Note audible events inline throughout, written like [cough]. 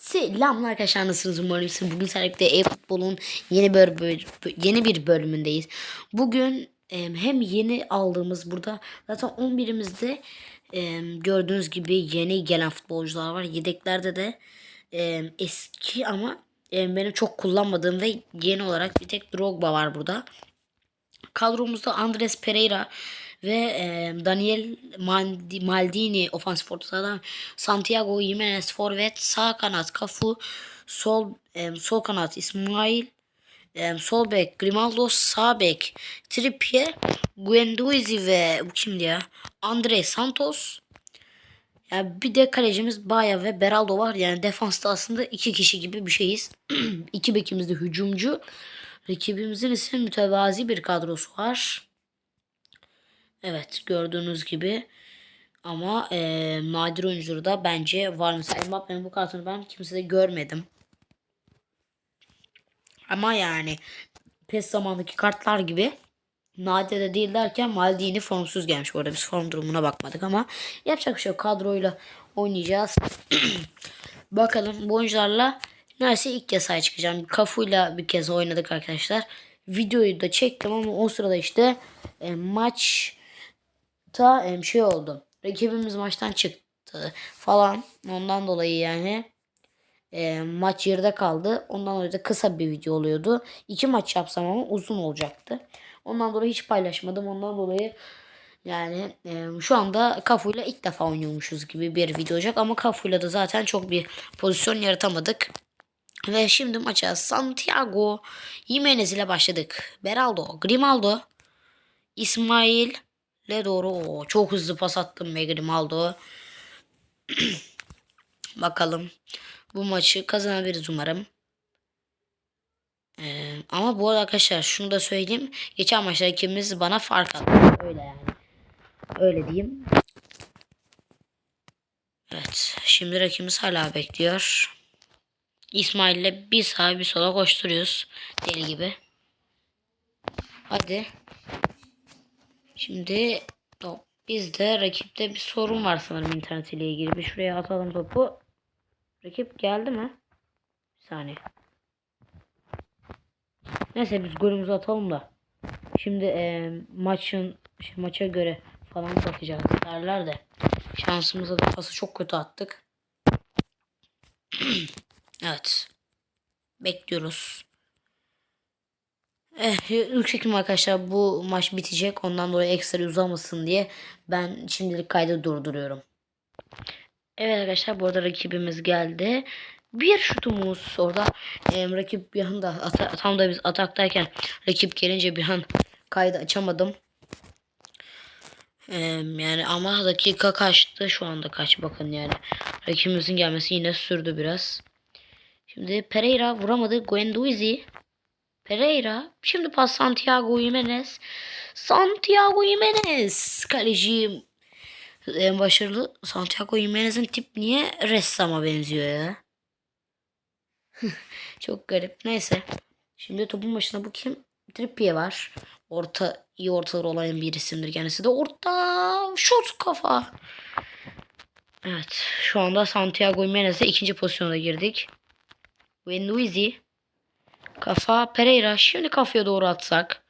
Selamlar arkadaşlar nasılsınız umarım iyisiniz. Bugün sergide e-futbolun yeni bir yeni bir bölümündeyiz. Bugün em, hem yeni aldığımız burada zaten 11'imizde em, gördüğünüz gibi yeni gelen futbolcular var. Yedeklerde de eski ama benim çok kullanmadığım ve yeni olarak bir tek Drogba var burada. Kadromuzda Andres Pereira ve e, Daniel Maldini ofansif orta sahadan Santiago Jimenez forvet sağ kanat Cafu sol e, sol kanat İsmail e, sol bek Grimaldo sağ bek Trippier Guendouzi ve bu kimdi ya Andre Santos ya bir de kalecimiz Baya ve Beraldo var. Yani defansta aslında iki kişi gibi bir şeyiz. [clears throat] iki bekimiz de hücumcu. Rakibimizin ise mütevazi bir kadrosu var. Evet gördüğünüz gibi. Ama eee nadir oyuncuları da bence var. Mesela Mbappe'nin bu kartını ben kimsede görmedim. Ama yani PES zamandaki kartlar gibi nadir de değil derken Maldini formsuz gelmiş. Bu arada biz form durumuna bakmadık ama yapacak bir şey yok. Kadroyla oynayacağız. [clears throat] Bakalım bu oyuncularla neredeyse ilk kez sahaya çıkacağım. Kafu'yla bir kez oynadık arkadaşlar. Videoyu da çektim ama o sırada işte e, maçta e, şey oldu. Rakibimiz maçtan çıktı falan. Ondan dolayı yani e, maç yarıda kaldı. Ondan dolayı da kısa bir video oluyordu. İki maç yapsam ama uzun olacaktı. Ondan dolayı hiç paylaşmadım. Ondan dolayı yani e, şu anda Kafu'yla ilk defa oynuyormuşuz gibi bir video olacak. Ama Kafu'yla da zaten çok bir pozisyon yaratamadık. Ve şimdi maça Santiago Jimenez ile başladık. Beraldo, Grimaldo, İsmail ile doğru. Oo, çok hızlı pas attım be Grimaldo. [clears throat] Bakalım. Bu maçı kazanabiliriz umarım. Ee, ama bu arada arkadaşlar şunu da söyleyeyim. Geçen maçta ikimiz bana fark attı. Öyle yani. Öyle diyeyim. Evet. Şimdi rakibimiz hala bekliyor. İsmail'le bir sağa bir sola koşturuyoruz. Deli gibi. Hadi. Şimdi top. Bizde rakipte bir sorun var sanırım internet ile ilgili. Bir şuraya atalım topu. Rakip geldi mi? Bir saniye. Neyse biz golümüzü atalım da. Şimdi e, maçın şey, maça göre falan bakacağız derler de. Şansımıza da pası çok kötü attık. [clears throat] evet. Bekliyoruz. Eh, yüksek arkadaşlar bu maç bitecek. Ondan dolayı ekstra uzamasın diye ben şimdilik kaydı durduruyorum. Evet arkadaşlar bu arada rakibimiz geldi. Bir şutumuz orada em, rakip bir anda ata- tam da biz ataktayken rakip gelince bir an kaydı açamadım. Em, yani ama dakika kaçtı şu anda kaç bakın yani. Rakibimizin gelmesi yine sürdü biraz. Şimdi Pereira vuramadı. Guendouzi. Pereira. Şimdi pas Santiago Jimenez. Santiago Jimenez. Kaleci en başarılı. Santiago Jimenez'in tip niye ressama benziyor ya? [laughs] Çok garip. Neyse. Şimdi topun başında bu kim? Trippier var. Orta iyi ortaları olan bir isimdir kendisi de. Orta şut kafa. Evet. Şu anda Santiago Jimenez'e ikinci pozisyona girdik. Guendouzi. Kafa Pereira. Şimdi kafaya doğru atsak.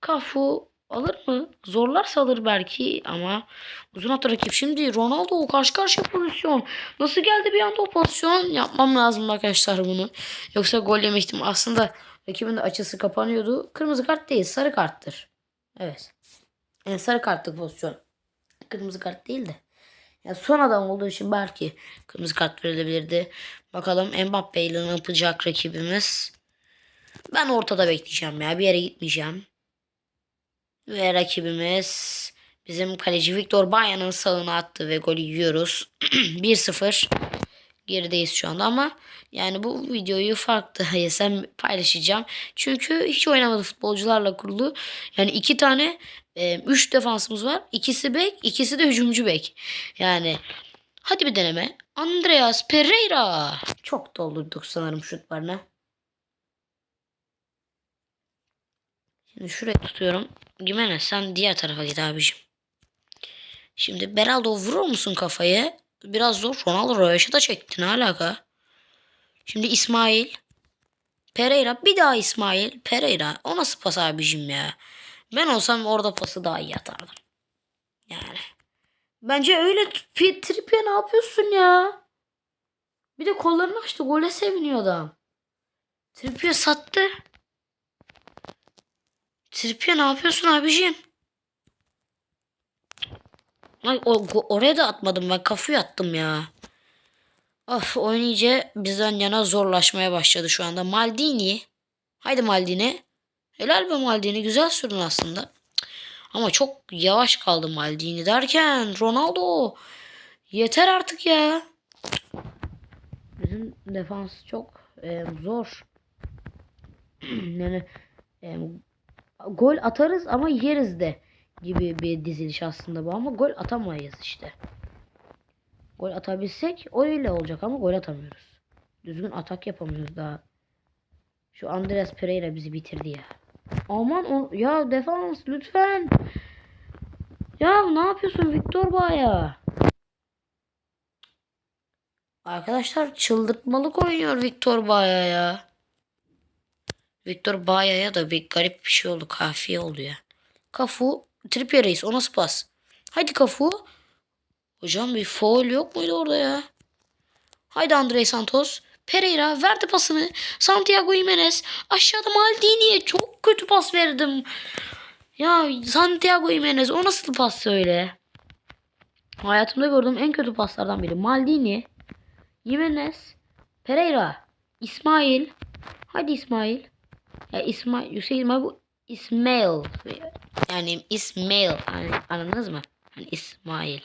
Kafu alır mı? Zorlarsa alır belki ama uzun attı rakip. Şimdi Ronaldo karşı karşıya pozisyon. Nasıl geldi bir anda o pozisyon? Yapmam lazım arkadaşlar bunu. Yoksa gol yemiştim. Aslında rakibin de açısı kapanıyordu. Kırmızı kart değil sarı karttır. Evet. Yani sarı kartlık pozisyon. Kırmızı kart değil de. Yani son adam olduğu için belki kırmızı kart verilebilirdi. Bakalım Mbappe ile ne yapacak rakibimiz. Ben ortada bekleyeceğim ya. Bir yere gitmeyeceğim. Ve rakibimiz bizim kaleci Victor Baya'nın sağına attı ve golü yiyoruz. [clears throat] 1-0 gerideyiz şu anda ama yani bu videoyu farklı [laughs] HSM paylaşacağım. Çünkü hiç oynamadı futbolcularla kurulu. Yani iki tane, e, üç defansımız var. İkisi bek, ikisi de hücumcu bek. Yani hadi bir deneme. Andreas Pereira. Çok doldurduk sanırım şutlarına. Şimdi şuraya tutuyorum. Gimenez sen diğer tarafa git abicim. Şimdi Beraldo vurur musun kafayı? Biraz zor. Ronaldo Röveş'e da çekti. Ne alaka? Şimdi İsmail. Pereira. Bir daha İsmail. Pereira. O nasıl pas abicim ya? Ben olsam orada pası daha iyi atardım. Yani. Bence öyle Trippier ne yapıyorsun ya? Bir de kollarını açtı. Gole seviniyor adam. Trippier sattı. Trippier ne yapıyorsun abicim? Ay, o, oraya da atmadım ben. Kafayı attım ya. Of oyun iyice bizden yana zorlaşmaya başladı şu anda. Maldini. Haydi Maldini. Helal be Maldini. Güzel sürdün aslında. Ama çok yavaş kaldı Maldini derken Ronaldo. Yeter artık ya. Bizim defans çok e, zor. [clears throat] yani e, gol atarız ama yeriz de gibi bir diziliş aslında bu ama gol atamayız işte. Gol atabilsek öyle olacak ama gol atamıyoruz. Düzgün atak yapamıyoruz daha. Şu Andreas Pereira bizi bitirdi ya. Aman o, ya defans lütfen. Ya ne yapıyorsun Victor Baya? Arkadaşlar çıldırtmalık oynuyor Victor Baya ya. Victor Baya'ya da bir garip bir şey oldu. Kafiye oldu ya. Kafu Trippier reis o nasıl pas? Haydi Kafu. Hocam bir foul yok muydu orada ya? Haydi Andre Santos. Pereira verdi pasını. Santiago Jimenez. Aşağıda Maldini'ye çok kötü pas verdim. Ya Santiago Jimenez o nasıl pas öyle? Hayatımda gördüğüm en kötü paslardan biri. Maldini. Jimenez. Pereira. İsmail. Hadi İsmail. Ya İsmail. Yüksek İsmail bu İsmail. Yani İsmail. Yani anladınız mı? Hani İsmail.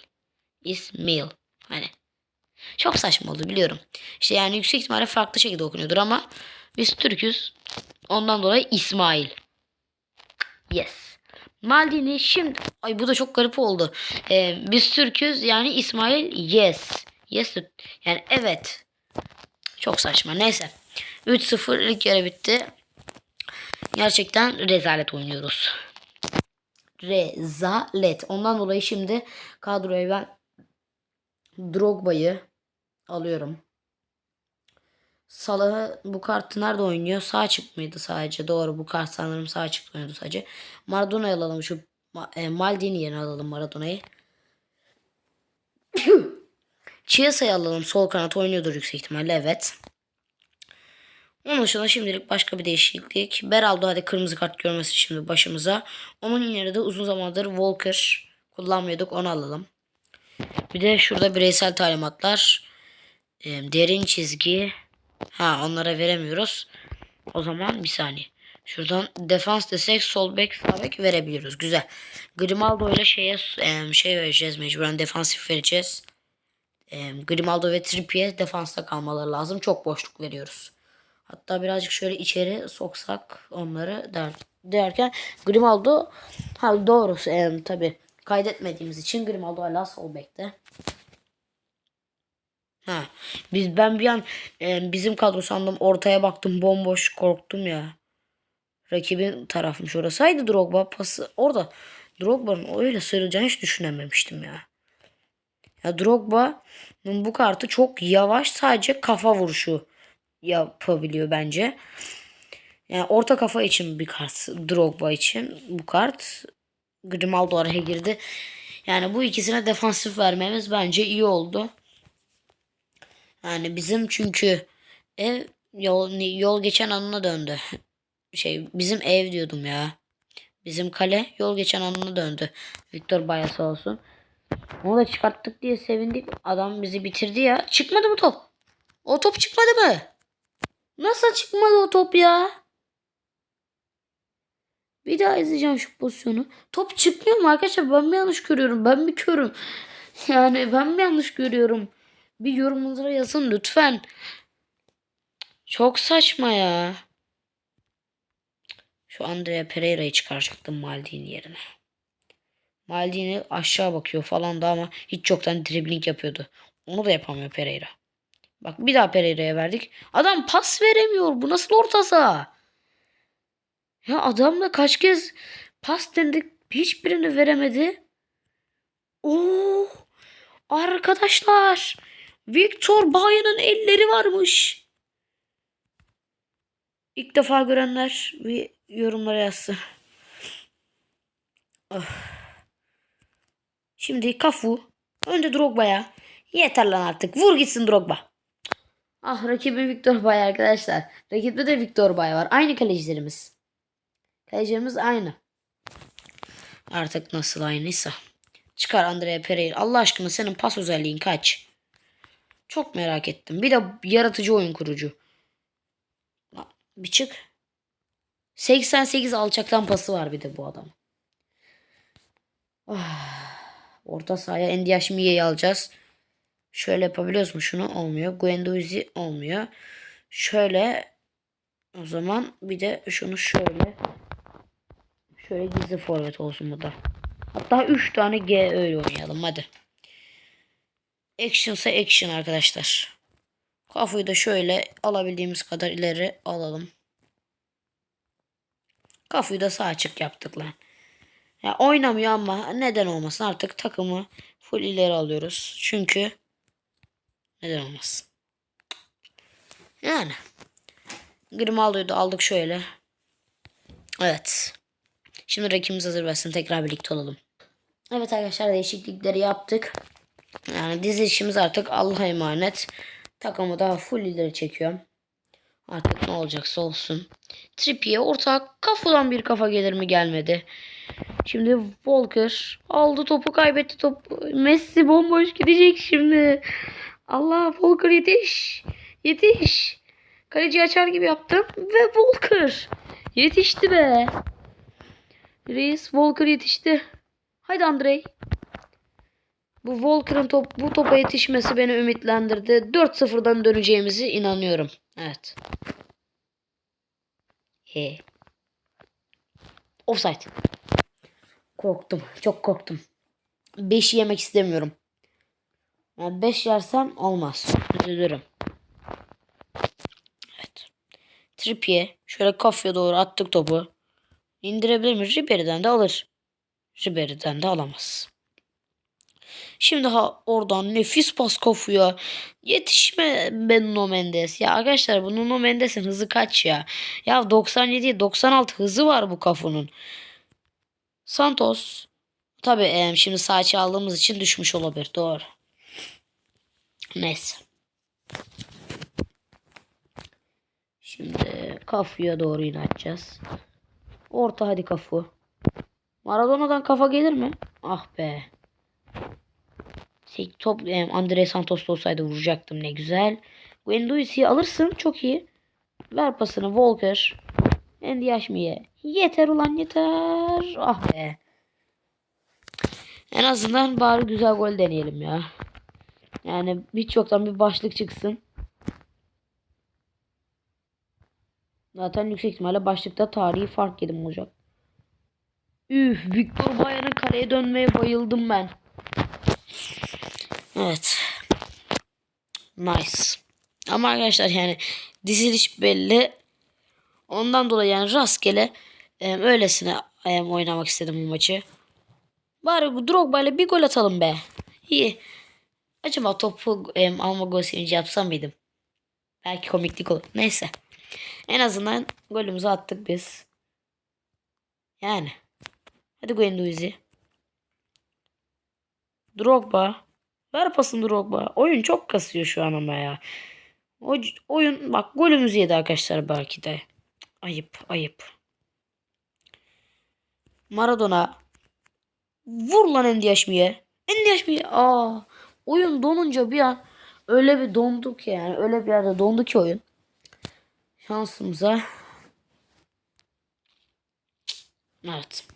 İsmail. Hani. Çok saçma oldu biliyorum. İşte yani yüksek ihtimalle farklı şekilde okunuyordur ama biz Türk'üz. Ondan dolayı İsmail. Yes. Maldini şimdi ay bu da çok garip oldu. Ee, biz Türk'üz yani İsmail yes. Yes yani evet. Çok saçma. Neyse. 3-0 ilk yarı bitti. Gerçekten rezalet oynuyoruz. Rezalet. Ondan dolayı şimdi kadroya ben Drogba'yı alıyorum. Salah'ı bu kartı nerede oynuyor? Sağ çık mıydı sadece? Doğru bu kart sanırım sağ çık oynuyordu sadece. Maradona'yı alalım. Şu e, Maldini yerine alalım Maradona'yı. [clears throat] Chiesa'yı alalım. Sol kanat oynuyordur yüksek ihtimalle. Evet. Onun dışında şimdilik başka bir değişiklik. Beraldo hadi kırmızı kart görmesi şimdi başımıza. Onun yerine uzun zamandır Walker kullanmıyorduk. Onu alalım. Bir de şurada bireysel talimatlar. e, derin çizgi. Ha onlara veremiyoruz. O zaman bir saniye. Şuradan defans desek sol bek sağ bek verebiliyoruz. Güzel. Grimaldo ile şeye e, şey vereceğiz mecburen defansif vereceğiz. E, Grimaldo ve Trippier defansta kalmaları lazım. Çok boşluk veriyoruz. Hatta birazcık şöyle içeri soksak onları der, derken Grimaldo ha doğru e, tabi kaydetmediğimiz için Grimaldo hala sol bekte. Ha. Biz ben bir an e, bizim kadro sandım ortaya baktım bomboş korktum ya. Rakibin tarafmış orası. Haydi Drogba pası orada. Drogba'nın öyle sıyrılacağını hiç düşünememiştim ya. Ya Drogba'nın bu kartı çok yavaş sadece kafa vuruşu yapabiliyor bence. Yani orta kafa için bir kart. Drogba için bu kart. Grimaldo araya girdi. Yani bu ikisine defansif vermemiz bence iyi oldu. Yani bizim çünkü ev yol, yol geçen anına döndü. Şey bizim ev diyordum ya. Bizim kale yol geçen anına döndü. Victor Baya sağ olsun. Onu da çıkarttık diye sevindik. Adam bizi bitirdi ya. Çıkmadı mı top? O top çıkmadı mı? Nasıl çıkmadı o top ya? Bir daha izleyeceğim şu pozisyonu. Top çıkmıyor mu arkadaşlar? Ben mi yanlış görüyorum? Ben mi körüm? [laughs] Yani ben mi yanlış görüyorum? Bir yorumlara yazın lütfen. Çok saçma ya. Şu Andrea Pereira'yı çıkaracaktım Maldini yerine. Maldini aşağı bakıyor falan da ama hiç çoktan dribbling yapıyordu. Onu da yapamıyor Pereira. Bak bir daha Pereira'ya verdik. Adam pas veremiyor. Bu nasıl orta saha? Ya adamla kaç kez pas denedik. Hiçbirini veremedi. Oo, arkadaşlar. Victor Baya'nın elleri varmış. İlk defa görenler bir yorumlara yazsın. Ah. Şimdi Kafu. Önce Drogba'ya. Yeter lan artık. Vur gitsin Drogba. Ah rakibim Victor Bay arkadaşlar. Rakipte de Victor Bay var. Aynı kalecilerimiz. Kalecilerimiz aynı. Artık nasıl aynıysa. Çıkar Andrea Pereira. Allah aşkına senin pas özelliğin kaç? Çok merak ettim. Bir de yaratıcı oyun kurucu. Bir çık. 88 alçaktan pası var bir de bu adam. Ah. Orta sahaya Endiaş Miye'yi alacağız. Şöyle yapabiliyoruz mu? Şunu olmuyor. Guendouzi olmuyor. Şöyle o zaman bir de şunu şöyle şöyle gizli forvet olsun bu da. Hatta 3 tane G öyle oynayalım hadi. Action ise action arkadaşlar. Kafayı da şöyle alabildiğimiz kadar ileri alalım. Kafayı da sağ açık yaptık lan. Ya oynamıyor ama neden olmasın artık takımı full ileri alıyoruz. Çünkü neden olmasın. Yani. Grimaldo'yu da aldık şöyle. Evet. Şimdi rakibimiz hazır versin. Tekrar birlikte olalım. Evet arkadaşlar değişiklikleri yaptık. Yani dizilişimiz artık Allah'a emanet. Takımı daha full ileri çekiyorum. Artık ne olacaksa olsun. Trippier orta kafadan bir kafa gelir mi gelmedi. Şimdi Walker aldı topu kaybetti topu. Messi bomboş gidecek şimdi. Allah Walker yetiş. Yetiş. Kaleci açar gibi yaptım ve Walker yetişti be. Reis Walker yetişti. Haydi Andrei. Bu Walker'ın top, bu topa yetişmesi beni ümitlendirdi. 4-0'dan döneceğimizi inanıyorum. Evet. He. Offside. Korktum. Çok korktum. 5 yemek istemiyorum. 5 yersem olmaz. Üzülürüm. Evet. Trippier. Şöyle kafaya doğru attık topu. İndirebilir mi? Ribery'den de alır. Ribery'den de alamaz. Şimdi ha oradan nefis pas kafaya. Yetişme Nuno Mendes. Ya arkadaşlar bu Nuno Mendes'in hızı kaç ya? Ya 97 96 hızı var bu kafunun. Santos. Tabi e, şimdi sağ aldığımız için düşmüş olabilir. Doğru. Neyse. Şimdi kafuya doğru inatacağız. Orta hadi kafu. Maradona'dan kafa gelir mi? Ah be. Top Andre Santos'ta olsaydı vuracaktım ne güzel. Guendouzi'yi alırsın çok iyi. Ver pasını Walker. Endiaşmi'ye. Yeter ulan yeter. Ah be. En azından bari güzel gol deneyelim ya. Yani hiç yoktan bir başlık çıksın. Zaten yüksek ihtimalle başlıkta tarihi fark yedim olacak. Üf, Victor Bayern'ın kaleye dönmeye bayıldım ben. Evet. Nice. Ama arkadaşlar yani diziliş belli. Ondan dolayı yani rastgele e, öylesine e, oynamak istedim bu maçı. Bari Drogba ile bir gol atalım be. İyi. Acaba topu e, alma gol sevinci yapsam mıydım? Belki komiklik olur. Neyse. En azından golümüzü attık biz. Yani. Hadi Guendouzi. Drogba. Ver pasını Drogba. Oyun çok kasıyor şu an ama ya. O, oyun bak golümüzü yedi arkadaşlar belki de. Ayıp ayıp. Maradona. Vur lan Endiaşmi'ye. Endiaşmi'ye. Aa, oyun donunca bir an öyle bir dondu ki yani. Öyle bir yerde dondu ki oyun. Şansımıza. Evet.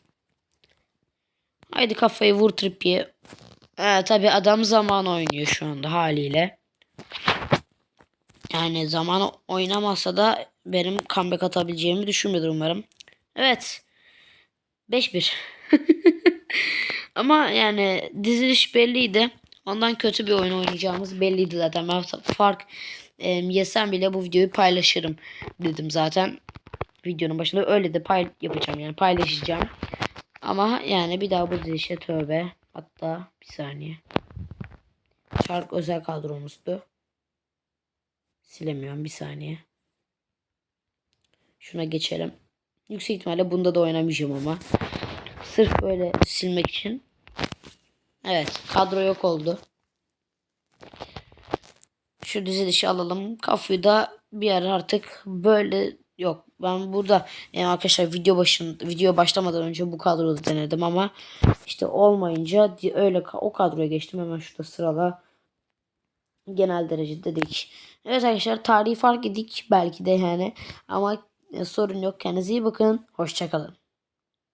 Haydi kafayı vur Trippier. Ee, tabi adam zaman oynuyor şu anda haliyle. Yani zaman oynamasa da benim comeback atabileceğimi düşünmüyordur umarım. Evet. 5-1. [laughs] Ama yani diziliş belliydi. Ondan kötü bir oyun oynayacağımız belliydi zaten. Ben fark e, yesem bile bu videoyu paylaşırım dedim zaten. Videonun başında öyle de pay yapacağım yani paylaşacağım. Ama yani bir daha bu dizilişe tövbe. Hatta bir saniye. Çark özel kadromuzdu. Silemiyorum bir saniye. Şuna geçelim. Yüksek ihtimalle bunda da oynamayacağım ama. Sırf böyle silmek için. Evet kadro yok oldu. Şu dizilişi alalım. Kafayı da bir ara artık böyle yok. Ben burada yani arkadaşlar video başın video başlamadan önce bu kadroda denedim ama işte olmayınca öyle o kadroya geçtim. Hemen şurada sırala genel derece dedik. Evet arkadaşlar tarihi fark edik belki de yani ama sorun yok. Kendinize iyi bakın. Hoşçakalın.